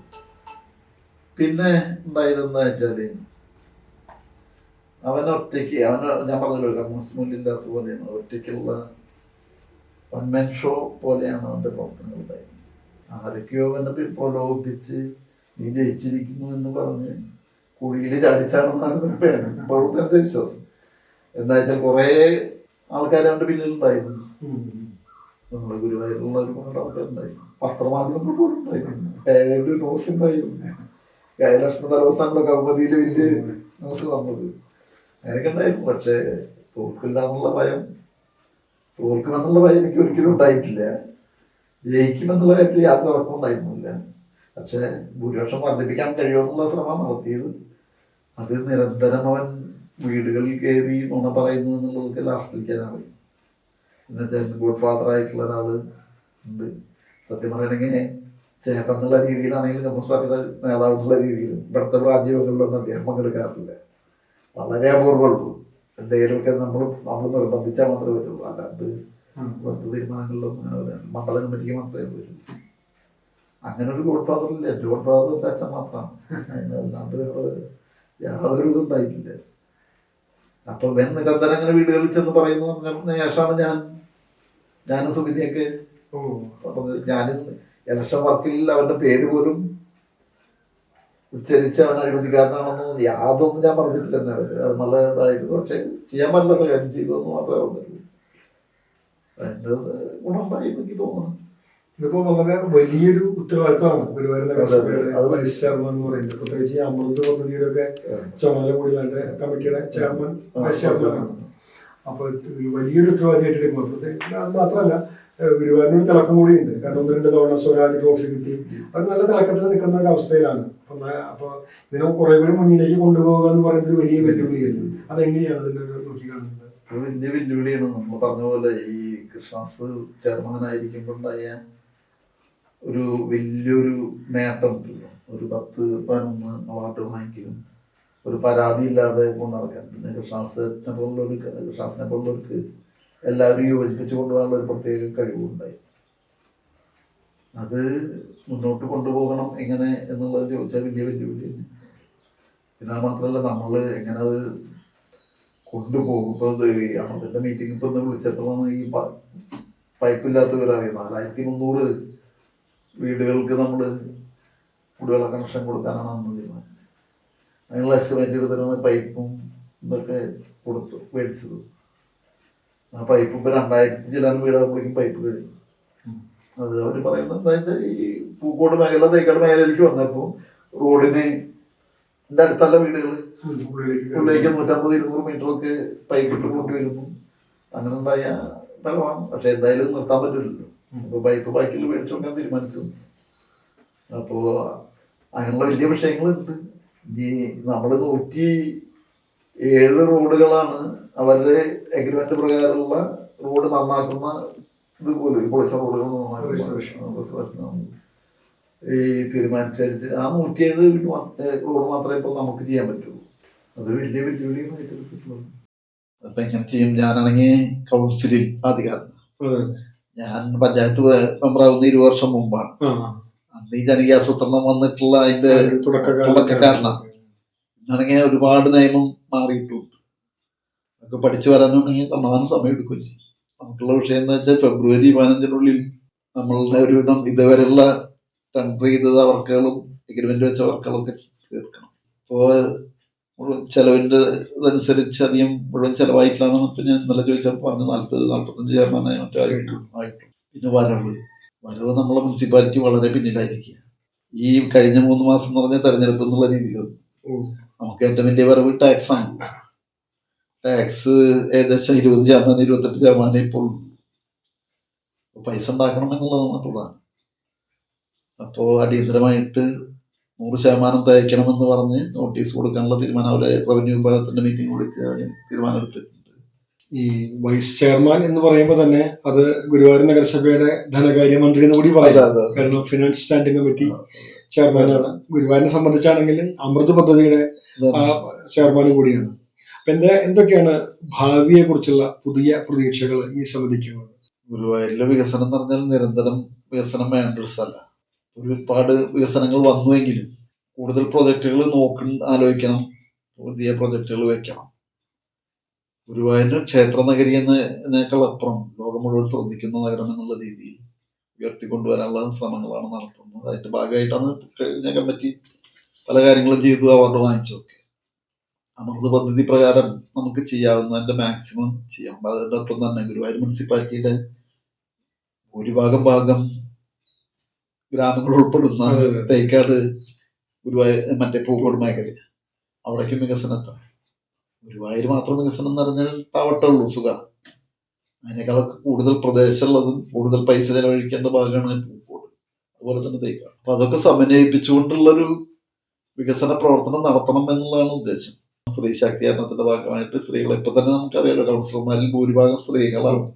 പിന്നെ ഉണ്ടായതെന്ന് വെച്ചാൽ അവൻ ഒറ്റയ്ക്ക് അവൻ ഞാൻ പറഞ്ഞല്ലോ കമ്മ്യൂണിസ്റ്റ് മൂല്യമില്ലാത്ത പോലെയാണ്. ഒറ്റയ്ക്കുള്ള വൺമാൻ ഷോ പോലെയാണ് അവന്റെ പ്രവർത്തനങ്ങൾ ഉണ്ടായിരുന്നത് ആരൊക്കെയോ അവനെ പ്രലോഭിപ്പിച്ച് നീ ജയിച്ചിരിക്കുന്നു എന്ന് പറഞ്ഞ് കുഴിയിൽ ചാടിച്ചാണെന്നാണ് എന്റെ വിശ്വാസം. എന്താ വെച്ചാൽ കുറേ ആൾക്കാർ അവന്റെ പിന്നിലുണ്ടായിരുന്നു. നമ്മുടെ ഗുരുവായൂരിലുള്ള ഒരുപാട് ആൾക്കാരുണ്ടായിരുന്നു. പത്രമാധ്യമങ്ങൾ പോലും ഉണ്ടായിരുന്നു. ന്യൂസ് ഉണ്ടായിരുന്നു ജയലക്ഷ്മി തലവസാണല്ലോ കൗമുദിയിൽ വലിയ ന്യൂസ് തന്നത് അങ്ങനെയൊക്കെ ഉണ്ടായിരുന്നു. പക്ഷേ തോൽക്കില്ല എന്നുള്ള ഭയം തോൽക്കുമെന്നുള്ള ഭയം എനിക്ക് ഒരിക്കലും ഉണ്ടായിട്ടില്ല. ജയിക്കുമെന്നുള്ള കാര്യത്തിൽ യാതൊരു ഉറക്കം ഉണ്ടായിരുന്നില്ല. പക്ഷെ ഭൂരിപക്ഷം വർദ്ധിപ്പിക്കാൻ കഴിയുമെന്നുള്ള ശ്രമം നടത്തിയത് അത് നിരന്തരം അവൻ വീടുകളിൽ കയറി നുണ പറയുന്നു എന്നുള്ളതൊക്കെ ലാസ്റ്റിലേക്കാണ് എന്നുവെച്ചാൽ ഗുഡ് ഫാദർ ആയിട്ടുള്ള ഒരാൾ ഉണ്ട്. സത്യം പറയണെങ്കിൽ ചേട്ടൻ എന്നുള്ള രീതിയിലാണെങ്കിലും കമ്മ്യൂണിസ്റ്റ് പാർട്ടിയുടെ നേതാവ് എന്നുള്ള രീതിയിലും ഇവിടുത്തെ പ്രാജ്യങ്ങളിലൊന്നും അദ്ദേഹം പങ്കെടുക്കാറില്ല. വളരെ അപൂർവമുള്ളൂ എന്തെങ്കിലുമൊക്കെ നമ്മൾ നമ്മൾ നിർബന്ധിച്ചാൽ മാത്രമേ വരുള്ളൂ അല്ലാണ്ട്. ഇവിടുത്തെ തീരുമാനങ്ങളിലൊന്നും അങ്ങനെ വരാൻ മണ്ഡല കമ്മിറ്റിക്ക് മാത്രമേ വരൂ അങ്ങനെ ഒരു ഗോഡ് ഫാദർ ഇല്ല. എന്റെ ഗോഡ് ഫാദറിന്റെ അച്ഛൻ മാത്രമാണ്. അതിനല്ലാണ്ട് വേറെ യാതൊരു ഇതും ഉണ്ടായിട്ടില്ല. അപ്പൊ വെന്ന് നിരന്തരം അങ്ങനെ വീടുകളിൽ ചെന്ന് പറയുന്നു ശേഷമാണ് ഞാൻ ഞാനും. പറഞ്ഞത് ഞാനും ഇലക്ഷൻ വർക്കിൽ അവരുടെ പേര് പോലും ഉച്ചരിച്ച് അവൻ അഴിമതിക്കാരനാണെന്ന് യാതൊന്നും ഞാൻ പറഞ്ഞിട്ടില്ലെന്ന് അവർ. അത് നല്ല ഇതായിരുന്നു പക്ഷെ ചെയ്യാൻ പറ്റാത്ത കാര്യം ചെയ്തു എന്ന് മാത്രമേ പറഞ്ഞുള്ളൂ. അതിന്റെ ഗുണമുണ്ടായി എനിക്ക് തോന്നുന്നു. ഇതിപ്പോ വളരെ വലിയൊരു ഉത്തരവാദിത്തമാണ് ഗുരുവായൂർ അതെ, വൈസ് ചെയർമാൻ എന്ന് പറയുന്നത്. പ്രത്യേകിച്ച് ഈ അമൃത് പദ്ധതിയുടെ ഒക്കെ ചുമതല കൂടി കമ്മിറ്റിയുടെ ചെയർമാൻ വൈസ് ചെയർമാനാണ് അപ്പൊ ഇത് വലിയൊരു ഉത്തരവാദിയായിട്ട് എടുക്കുമ്പോൾ അത് മാത്രമല്ല ഏഹ് തിളക്കം കൂടിയുണ്ട്. കാരണം ഒന്ന് രണ്ട് തവണ സ്വരാജ് ട്രോഫി കിട്ടി. അത് നല്ല തിളക്കത്തിൽ നിൽക്കുന്ന ഒരു അവസ്ഥയിലാണ്. അപ്പൊ അപ്പോൾ അപ്പൊ ഇതിനെ കുറെ പേര് മുന്നിലേക്ക് കൊണ്ടുപോകുക എന്ന് പറയുന്നത് ഒരു വലിയ വെല്ലുവിളിയല്ലേ? അതെങ്ങനെയാണ് അതിന്റെ ഒരു നോക്കി കാണുന്നത്? ഒരു വലിയ വെല്ലുവിളിയാണ്. നമ്മൾ പറഞ്ഞ പോലെ ഈ കൃഷ്ണാസ് ചെയർമാനായിരിക്കുമ്പോൾ ഉണ്ടായ ഒരു വലിയൊരു നേട്ടം ഒരു പത്ത് പതിനൊന്ന് അവാർഡ് വാങ്ങിക്കലും. ഒരു പരാതി ഇല്ലാതെ കൊണ്ട് നടക്കാൻ. പിന്നെ കൃഷ്ണാസിനെ പോലുള്ളൊരു കൃഷ്ണാസിനെ പോലുള്ളവർക്ക് എല്ലാവരും യോജിപ്പിച്ച് കൊണ്ടുപോകാനുള്ള ഒരു പ്രത്യേക കഴിവുണ്ടായി അത് മുന്നോട്ട് കൊണ്ടുപോകണം എങ്ങനെ എന്നുള്ളത് ചോദിച്ചാൽ വലിയ വെല്ലുവിളിയാണ് പിന്നെ അത് മാത്രമല്ല നമ്മൾ എങ്ങനെ അത് കൊണ്ടുപോകും? ഇപ്പോൾ അമൃതന്റെ മീറ്റിംഗ് ഇപ്പൊ ഒന്ന് വിളിച്ചപ്പോഴാണ് ഈ പൈപ്പില്ലാത്തവർ അറിയാം? നാലായിരത്തി മുന്നൂറ് വീടുകൾക്ക് നമ്മൾ കുടിവെള്ള കണക്ഷൻ കൊടുക്കാനാണ് അന്ന് തീരുമാനിച്ചത്. അതിനുള്ള എസ്റ്റിമേറ്റ് എടുത്തിട്ടാണ് പൈപ്പും ഇതൊക്കെ കൊടുത്തു മേടിച്ചത്. ആ പൈപ്പ് ഇപ്പം രണ്ടായിരത്തി ചിലാണ് വീടാകുമ്പോഴേക്കും പൈപ്പ് കഴിഞ്ഞു അത് അവർ പറയുന്നത് എന്താ വെച്ചാൽ ഈ പൂക്കോട് മേഖല തേക്കാട് മേഖലയിലേക്ക് വന്നപ്പോൾ റോഡിന് എന്റെ അടുത്തല്ല വീടുകൾ ഉള്ളിലേക്ക് നൂറ്റമ്പത് ഇരുന്നൂറ് മീറ്ററൊക്കെ പൈപ്പ് ഇട്ട് കൊണ്ടുവരുന്നു അങ്ങനെ ഉണ്ടായ വെള്ളമാണ്. പക്ഷെ എന്തായാലും നിർത്താൻ പറ്റില്ലല്ലോ. അപ്പോൾ പൈപ്പ് ബാക്കിൽ മേടിച്ചു കൊടുക്കാൻ തീരുമാനിച്ചു. അപ്പോൾ അങ്ങനെയുള്ള വലിയ വിഷയങ്ങളുണ്ട്. ഈ നമ്മൾ നൂറ്റി ഏഴ് റോഡുകളാണ് അവരുടെ എഗ്രിമെന്റ് പ്രകാരമുള്ള റോഡ് നന്നാക്കുന്ന ഇത് പോലും. ഈ പൊളിച്ച റോഡുകൾ നന്നാക്കുന്ന ഈ തീരുമാനിച്ചടിച്ച് ആ നൂറ്റിയേഴ് റോഡ് മാത്രമേ ഇപ്പോൾ നമുക്ക് ചെയ്യാൻ പറ്റുള്ളൂ അത് വലിയ വെല്ലുവിളിയുമായിട്ട് എടുത്തിട്ടുള്ളത് അപ്പൊ എങ്ങനെ ചെയ്യും. ഞാനാണെങ്കിൽ കൗൺസിലിൽ അധികാരം. ഞാൻ പഞ്ചായത്ത് മെമ്പറാകുന്ന ഇരു വർഷം മുമ്പാണ്. അന്ന് ഈ ജനകീയാസൂത്രണം വന്നിട്ടുള്ള അതിന്റെ. തുടക്കക്കാരനാണ്. ഇന്നാണെങ്കിൽ ഒരുപാട് നിയമം മാറിയിട്ടുണ്ട്. അതൊക്കെ പഠിച്ചു വരാനുണ്ടെങ്കിൽ കണ്ണവാനും സമയം എടുക്കും ചെയ്യും. നമുക്കുള്ള വിഷയം എന്ന് വെച്ചാൽ ഫെബ്രുവരി പതിനഞ്ചിനുള്ളിൽ നമ്മളുടെ ഒരുവിധം ഇതുവരെയുള്ള ടെൻഡർ ചെയ്ത വർക്കുകളും എഗ്രിമെന്റ് വെച്ച വർക്കുകളും ഒക്കെ തീർക്കണം. അപ്പോൾ മുഴുവൻ ചെലവിന്റെ ഇതനുസരിച്ച് അധികം മുഴുവൻ ചെലവായിട്ടില്ലാന്ന് ഇപ്പൊ ഞാൻ ഇന്നലെ ചോദിച്ചപ്പോൾ പറഞ്ഞ് നാല്പത് നാല്പത്തഞ്ച് ശതമാനം മറ്റോ ആയിട്ടു ആയിട്ടു പിന്നെ വരവ്. വരവ് നമ്മളെ മുനിസിപ്പാലിറ്റി വളരെ പിന്നിലായിരിക്കുക. ഈ കഴിഞ്ഞ മൂന്ന് മാസം എന്ന് പറഞ്ഞാൽ തെരഞ്ഞെടുപ്പ് എന്നുള്ള രീതിയിൽ. നമുക്ക് ഏറ്റവും വലിയ വരവ് ടാക്സ് ആണ്. ടാക്സ് ഏകദേശം ഇരുപത് ശതമാനം ഇരുപത്തെട്ട് ശതമാനം ഇപ്പോൾ പൈസ ഉണ്ടാക്കണം എന്നുള്ളതാണ് പ്രധാനം. അപ്പോൾ അടിയന്തരമായിട്ട് നൂറ് ശതമാനം തയ്ക്കണമെന്ന് പറഞ്ഞ് നോട്ടീസ് കൊടുക്കാനുള്ള തീരുമാനം അവരെ റവന്യൂ വിഭാഗത്തിന്റെ മീറ്റിംഗ് വിളിച്ച് തീരുമാനമെടുത്തിട്ടുണ്ട് ഈ വൈസ് ചെയർമാൻ എന്ന് പറയുമ്പോൾ തന്നെ അത് ഗുരുവായൂർ നഗരസഭയുടെ ധനകാര്യമന്ത്രി എന്ന് കൂടി പറയാം. കാരണം ഫിനാൻസ് സ്റ്റാൻഡിംഗ് കമ്മിറ്റി ചെയർമാനാണ്. ഗുരുവായൂരിനെ സംബന്ധിച്ചാണെങ്കിൽ അമൃത് പദ്ധതിയുടെ ചെയർമാൻ കൂടിയാണ്. അപ്പൊ എന്താ എന്തൊക്കെയാണ് ഭാവിയെ കുറിച്ചുള്ള പുതിയ പ്രതീക്ഷകൾ ഈ സമിതിക്കുള്ളത് ഗുരുവായൂരിലെ വികസനം എന്ന് പറഞ്ഞാൽ നിരന്തരം വികസനം വേണ്ട ഒരു സ്ഥല. ഒരുപാട് വികസനങ്ങൾ വന്നുവെങ്കിലും കൂടുതൽ പ്രൊജക്റ്റുകൾ നോക്കണം ആലോചിക്കണം. പുതിയ പ്രൊജക്റ്റുകൾ വെക്കണം. ഗുരുവായൂരിന് ക്ഷേത്ര നഗരി എന്നതിനേക്കാൾ അപ്പുറം ലോകം മുഴുവൻ ശ്രദ്ധിക്കുന്ന നഗരം എന്നുള്ള രീതിയിൽ ഉയർത്തിക്കൊണ്ടുവരാനുള്ള ശ്രമങ്ങളാണ് നടത്തുന്നത്. അതിന്റെ ഭാഗമായിട്ടാണ് കഴിഞ്ഞ കമ്മിറ്റി പല കാര്യങ്ങളും ചെയ്തു അവാർഡ് വാങ്ങിച്ചൊക്കെ അമൃത് പദ്ധതി പ്രകാരം നമുക്ക് ചെയ്യാവുന്നതിന്റെ മാക്സിമം ചെയ്യാം. അതോടൊപ്പം തന്നെ ഗുരുവായൂർ മുനിസിപ്പാലിറ്റിയുടെ ഭൂരിഭാഗം ഭാഗം ഗ്രാമങ്ങൾ ഉൾപ്പെടുന്ന. തേക്കാട് ഗുരുവായൂർ മറ്റേ പൂക്കോട് മേഖല. അവിടേക്കും വികസനത്താണ് ഗുരുവായൂർ മാത്രം വികസനം എന്ന് പറഞ്ഞാൽ പാവട്ടേ ഉള്ളൂ സുഖ. അതിനേക്കാളൊക്കെ കൂടുതൽ പ്രദേശമുള്ളതും കൂടുതൽ പൈസ ചെലവഴിക്കേണ്ട ഭാഗമാണ് പൂക്കോട്. അതുപോലെ തന്നെ തേക്ക. അപ്പൊ അതൊക്കെ സമന്വയിപ്പിച്ചുകൊണ്ടുള്ളൊരു വികസന പ്രവർത്തനം നടത്തണം എന്നുള്ളതാണ് ഉദ്ദേശം. സ്ത്രീ ശാക്തീകരണത്തിന്റെ ഭാഗമായിട്ട് സ്ത്രീകളെ ഇപ്പൊ തന്നെ നമുക്കറിയാലോ കൗൺസിലർമാരിൽ ഭൂരിഭാഗം സ്ത്രീകളാണ്.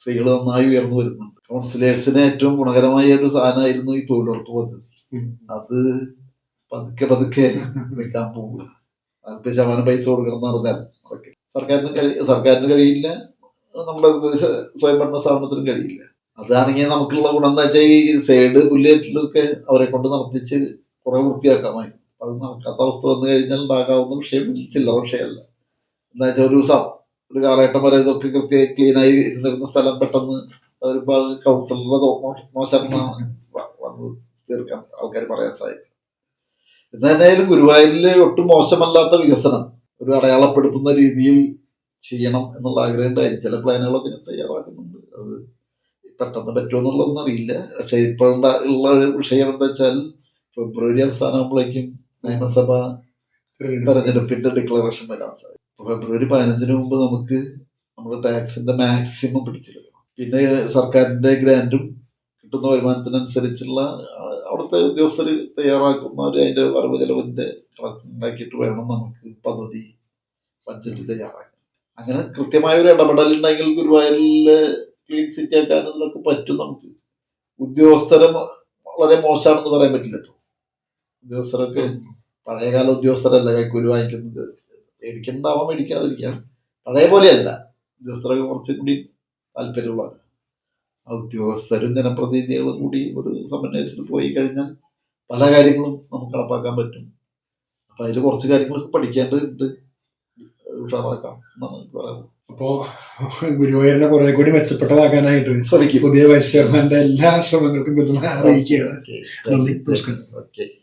സ്ത്രീകൾ നന്നായി ഉയർന്നു വരുന്നുണ്ട്. കൗൺസിലേഴ്സിന് ഏറ്റവും ഗുണകരമായ ഒരു സാധനമായിരുന്നു ഈ തൊഴിലുറപ്പ് പദ്ധതി. അത് പതുക്കെ പതുക്കെ നിൽക്കാൻ പോവുക. നാൽപ്പത് ശതമാനം പൈസ കൊടുക്കണം എന്ന് പറഞ്ഞാൽ അതൊക്കെ. സർക്കാരിന് കഴി സർക്കാരിന് കഴിയില്ല. നമ്മുടെ സ്വയംഭരണ സ്ഥാപനത്തിനും കഴിയില്ല. അതാണെങ്കിൽ നമുക്കുള്ള ഗുണം എന്താ വെച്ചാൽ ഈ സൈഡ് പുല്ലേറ്റിലൊക്കെ അവരെ കൊണ്ട് നടത്തിച്ച് കുറെ വൃത്തിയാക്കാമായി. അത് നടക്കാത്ത അവസ്ഥ വന്നു കഴിഞ്ഞാൽ ഉണ്ടാകാവുന്ന വിഷയം ചില്ലറ വിഷയമല്ല. എന്താ വെച്ചാൽ ഒരു ദിവസം ഒരു കാലഘട്ടം വരെ ഇതൊക്കെ കൃത്യമായി ക്ലീനായി ഇരുന്നിരുന്ന സ്ഥലം പെട്ടെന്ന് ഒരു കൗൺസിലറുടെ മോശം വന്ന് തീർക്കാൻ ആൾക്കാർ പറയാൻ സാധിക്കും. എന്തായാലും ഗുരുവായൂരിലെ ഒട്ടും മോശമല്ലാത്ത വികസനം ഒരു അടയാളപ്പെടുത്തുന്ന രീതിയിൽ ചെയ്യണം എന്നുള്ള ആഗ്രഹം ഉണ്ടായിരുന്നു ചില പ്ലാനുകളൊക്കെ ഞാൻ തയ്യാറാക്കുന്നുണ്ട്. അത് പെട്ടെന്ന് പറ്റുമോ എന്നുള്ളതൊന്നും അറിയില്ല. പക്ഷെ ഇപ്പോൾ ഉള്ള വിഷയം എന്താ വെച്ചാൽ ഫെബ്രുവരി അവസാനമാകുമ്പോഴേക്കും നിയമസഭ തെരഞ്ഞെടുപ്പിന്റെ ഡിക്ലറേഷൻ വരാൻ സാധിക്കും ഫെബ്രുവരി പതിനഞ്ചിന് മുമ്പ് നമുക്ക് നമ്മുടെ ടാക്സിന്റെ മാക്സിമം പിടിച്ചെടുക്കണം പിന്നെ സർക്കാരിന്റെ ഗ്രാൻഡും കിട്ടുന്ന വരുമാനത്തിനനുസരിച്ചുള്ള അവിടുത്തെ ഉദ്യോഗസ്ഥർ തയ്യാറാക്കുന്ന ഒരു അതിന്റെ വരവ് ചെലവിന്റെ കണക്കുണ്ടാക്കിയിട്ട് വേണം നമുക്ക് പദ്ധതി ബഡ്ജറ്റ് തയ്യാറാക്കാൻ. അങ്ങനെ കൃത്യമായ ഒരു ഇടപെടൽ ഉണ്ടെങ്കിൽ ഗുരുവായൂരിലെ ക്ലീൻ സിറ്റി ആക്കാൻ ഇതിനൊക്കെ പറ്റും നമുക്ക്. ഉദ്യോഗസ്ഥരെ വളരെ മോശമാണെന്ന് പറയാൻ പറ്റില്ല കേട്ടോ ഉദ്യോഗസ്ഥരൊക്കെ പഴയകാല ഉദ്യോഗസ്ഥരല്ല കൈക്കൂലി വാങ്ങിക്കുന്നത്. മേടിക്കണ്ടാവാൻ മേടിക്കാതിരിക്കാം പഴയ പോലെയല്ല. ഉദ്യോഗസ്ഥരൊക്കെ കുറച്ചും കൂടി താല്പര്യമുള്ളവരാണ്. ഉദ്യോഗസ്ഥരും ജനപ്രതിനിധികളും കൂടി ഒരു സമന്വയത്തിൽ പോയി കഴിഞ്ഞാൽ പല കാര്യങ്ങളും നമുക്ക് നടപ്പാക്കാൻ പറ്റും. അപ്പൊ അതിൽ കുറച്ച് കാര്യങ്ങളൊക്കെ പഠിക്കേണ്ടതുണ്ട്. ഉഷാറാക്കാം എന്നാണ് എനിക്ക് പറയാനുള്ളത്. അപ്പോ ഗുരുവായൂരിനെ കുറെ കൂടി മെച്ചപ്പെട്ടതാക്കാനായിട്ട് ശ്രമിക്കും. പുതിയ വൈസ് എല്ലാ ശ്രമങ്ങൾക്കും പിന്തുണ അറിയിക്കുകയാണ്. നന്ദി. നമസ്കാരം. ഓക്കെ.